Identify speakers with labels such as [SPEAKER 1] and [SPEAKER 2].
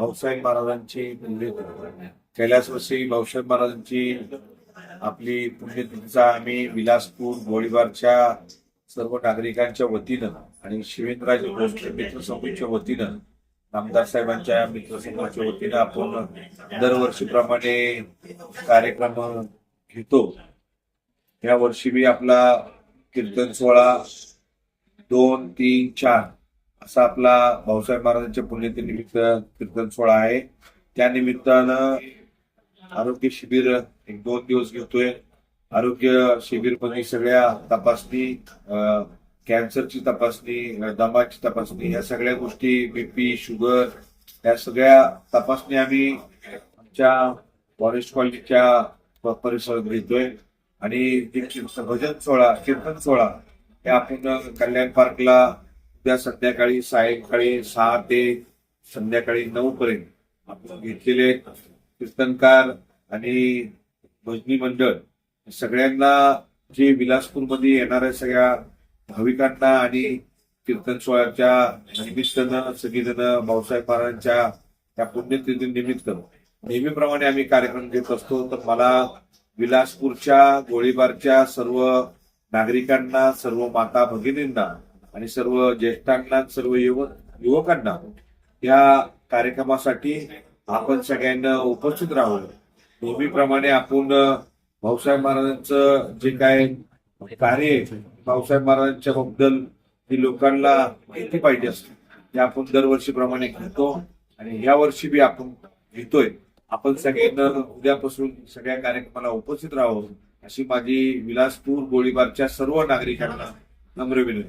[SPEAKER 1] भाऊसाहेब महाराजांची पुण्यतिथी कैलासवासी भाऊसाहेब महाराजांची आपली पुण्यतिथीचा आम्ही विलासपूर गोळीबारच्या सर्व नागरिकांच्या वतीनं आणि शिवेंद्रराजे भोसले वतीनं आमदार साहेबांच्या मित्र वतीनं आपण दरवर्षीप्रमाणे कार्यक्रम घेतो. या वर्षी बी आपला कीर्तन सोहळा दोन तीन चार असा आपला भाऊसाहेब महाराजांच्या पुण्यतिनिमित्त कीर्तन सोहळा आहे. त्या निमित्तानं आरोग्य शिबिर एक दोन दिवस घेतोय. आरोग्य शिबिरमध्ये सगळ्या तपासणी कॅन्सरची तपासणी दमाची तपासणी या सगळ्या गोष्टी बीपी शुगर या सगळ्या तपासणी आम्ही आमच्या फॉरेस्ट कॉलनीच्या परिसरात घेतोय. आणि जे भजन सोहळा कीर्तन सोहळा हे आपण कल्याण पार्कला उद्या संध्याकाळी सायंकाळी सहा ते संध्याकाळी नऊ पर्यंत आपण घेतलेले कीर्तनकार आणि भजनी मंडळ सगळ्यांना जे विलासपूरमध्ये येणाऱ्या सगळ्या भाविकांना आणि कीर्तन सोहळ्याच्या निमित्तानं सगळीजण भाऊसाहेब महाराजांच्या त्या पुण्यतिथी निमित्त नेहमीप्रमाणे आम्ही कार्यक्रम घेत असतो. तर मला विलासपूरच्या गोळीबारच्या सर्व नागरिकांना सर्व माता भगिनींना आणि सर्व ज्येष्ठांना सर्व युवक युवकांना या कार्यक्रमासाठी आपण सगळ्यांना उपस्थित राहू नेहमीप्रमाणे आपण भाऊसाहेब महाराजांचं जे काय कार्य भाऊसाहेब महाराजांच्या बद्दल ती लोकांना माहिती पाहिजे असते. ते आपण दरवर्षीप्रमाणे घेतो आणि या वर्षी बी आपण घेतोय. आपण सगळ्यांना उद्यापासून सगळ्या कार्यक्रमाला उपस्थित राहावं अशी माझी विलासपूर गोळीबारच्या सर्व नागरिकांना नम्र विनंती.